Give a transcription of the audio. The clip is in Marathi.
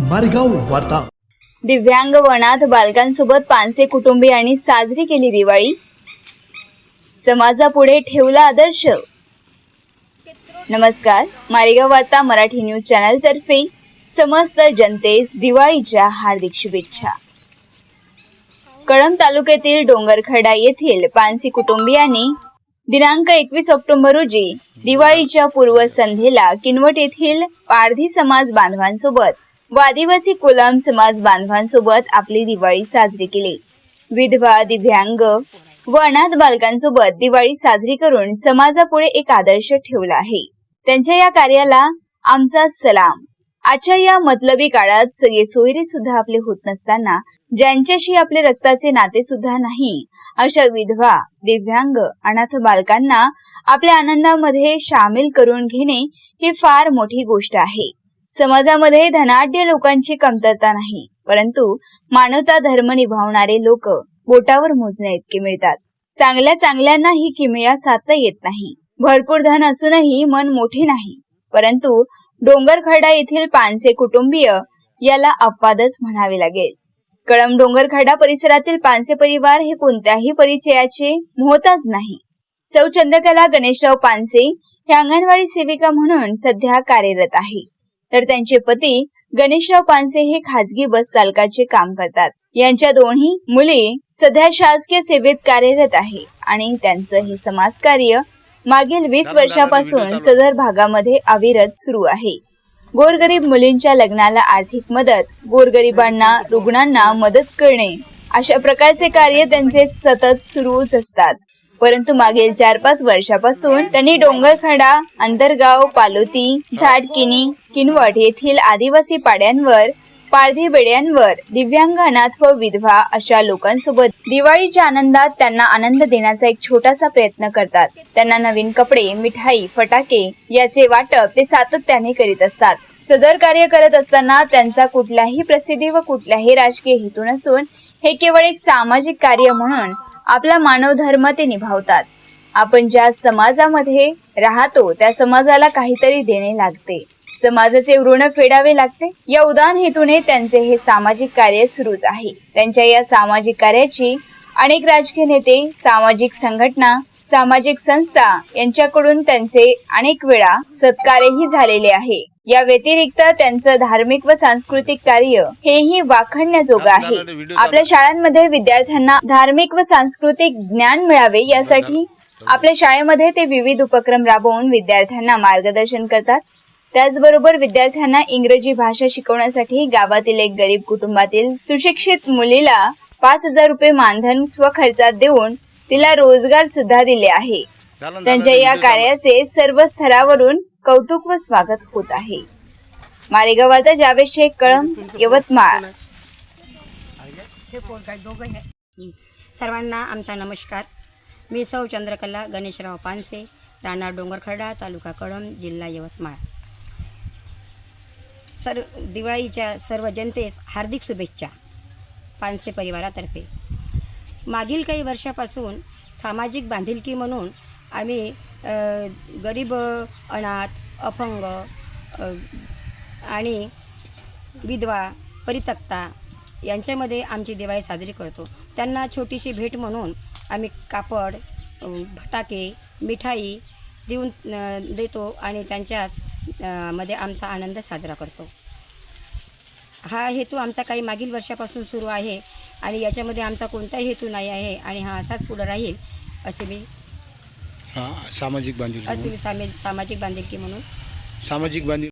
मारेगाव वार्ता. दिव्यांग वनात बालकांसोबत पानसे कुटुंबियांनी साजरी केली दिवाळी. समाजापुढे ठेवला आदर्श. नमस्कार मारेगाव वार्ता मराठी न्यूज चॅनल तर्फे समस्त जनतेस दिवाळीच्या हार्दिक शुभेच्छा. कळंब तालुक्यातील डोंगरखडा येथील पानसी कुटुंबियांनी दिनांक एकवीस ऑक्टोबर रोजी दिवाळीच्या पूर्वसंध्येला किनवट येथील पारधी समाज बांधवांसोबत व आदिवासी कोलाम समाज बांधवांसोबत आपली दिवाळी साजरी केली. विधवा दिव्यांग व अनाथ बालकांसोबत दिवाळी साजरी करून समाजापुढे एक आदर्श ठेवला आहे. त्यांच्या या कार्याला आमचा सलाम. आजच्या या मतलबी काळात सगळे सोयरे सुद्धा आपले होत नसताना ज्यांच्याशी आपले रक्ताचे नाते सुद्धा नाही अशा विधवा दिव्यांग अनाथ बालकांना आपल्या आनंदामध्ये सामील करून घेणे ही फार मोठी गोष्ट आहे. समाजामध्ये धनाढ्य लोकांची कमतरता नाही परंतु मानवता धर्म निभावणारे लोक बोटावर मोजण्या इतके मिळतात. चांगल्या चांगल्यांना ही किमया साधता येत नाही. भरपूर धन असूनही मन मोठे नाही परंतु डोंगरखडा येथील पानसे कुटुंबीय याला अपवादच म्हणावे लागेल. कळम डोंगरखडा परिसरातील पानसे परिवार हे कोणत्याही परिचयाचे मोहताज नाही. सौ चंद्रकला गणेशराव पानसे हे अंगणवाडी सेविका म्हणून सध्या कार्यरत आहे. तर त्यांचे पती गणेशराव पानसे हे खाजगी बस चालकाचे काम करतात. यांच्या दोन्ही मुले सध्या शासकीय सेवेत कार्यरत आहे आणि त्यांचं हे समाजकार्य मागील वीस वर्षापासून सदर भागामध्ये अविरत सुरू आहे. गोरगरीब मुलींच्या लग्नाला आर्थिक मदत गोरगरिबांना रुग्णांना मदत करणे अशा प्रकारचे कार्य त्यांचे सतत सुरूच असतात. परंतु मागील चार पाच वर्षापासून त्यांनी डोंगरखडा अंतरगाव पालोती झाडकिनी किनवट येथील आदिवासी पाड्यांवर पारधी बेड्यांवर दिव्यांग अनाथ व विधवा अशा लोकांसोबत दिवाळीच्या आनंदात त्यांना आनंद देण्याचा एक छोटासा प्रयत्न करतात. त्यांना नवीन कपडे मिठाई फटाके याचे वाटप ते सातत्याने करीत असतात. सदर कार्य करत असताना त्यांचा कुठल्याही प्रसिद्धी व कुठल्याही राजकीय हेतू नसून हे केवळ एक सामाजिक कार्य म्हणून आपला मानव धर्म ते निभावतात. आपण ज्या समाजामध्ये राहतो त्या समाजाला काहीतरी देणे लागते. समाजाचे ऋण फेडावे लागते. या उदान हेतूने त्यांचे हे सामाजिक कार्य सुरूच आहे. त्यांच्या या सामाजिक कार्याची अनेक राजकीय नेते सामाजिक संघटना सामाजिक संस्था यांच्याकडून त्यांचे अनेक वेळा सत्कारही झालेले आहे. या व्यतिरिक्त त्यांचं धार्मिक व सांस्कृतिक कार्य हेही वाखणण्याजोगं आहे. आपल्या शाळांमध्ये विद्यार्थ्यांना धार्मिक व सांस्कृतिक ज्ञान मिळावे यासाठी आपल्या शाळेमध्ये ते विविध उपक्रम राबवून विद्यार्थ्यांना मार्गदर्शन करतात. त्याचबरोबर विद्यार्थ्यांना इंग्रजी भाषा शिकवण्यासाठी गावातील एक गरीब कुटुंबातील सुशिक्षित मुलीला पाच हजार रुपये मानधन स्वखर्चात देऊन तिला रोजगार सुद्धा दिले आहे. त्यांच्या या कार्याचे सर्व स्तरावरून कौतुक व स्वागत होत आहे. मारेगाव वार्ता जावेद शेख कळंब यवतमाळ. सर्वांना आमचा नमस्कार. मी सौ चंद्रकला गणेशराव पानसे राहणार डोंगरखडा तालुका कळंब जिल्हा यवतमाळ. सर दिवाळीच्या सर्व जनतेस हार्दिक शुभेच्छा पानसे परिवारातर्फे. मागील काही वर्षापासून सामाजिक बांधिलकी म्हणून आम्ही गरीब अनाथ अपंग आणि विधवा परितक्ता यांच्यामध्ये आमची दिवाळी साजरी करतो. त्यांना छोटीशी भेट म्हणून आम्ही कापड फटाके मिठाई देऊन देतो आणि त्यांच्याच मध्ये आमचा आनंद साजरा करतो. हा हेतू आमचा काही मागील वर्षापासून सुरू आहे आणि याच्यामध्ये आमचा कोणताही हेतू नाही आहे आणि हा असाच पुढं राहील असे मी हा सामाजिक बांधिलकी असे म्हणून. मी सामे सामाजिक बांधिलकी म्हणून सामाजिक बांधिल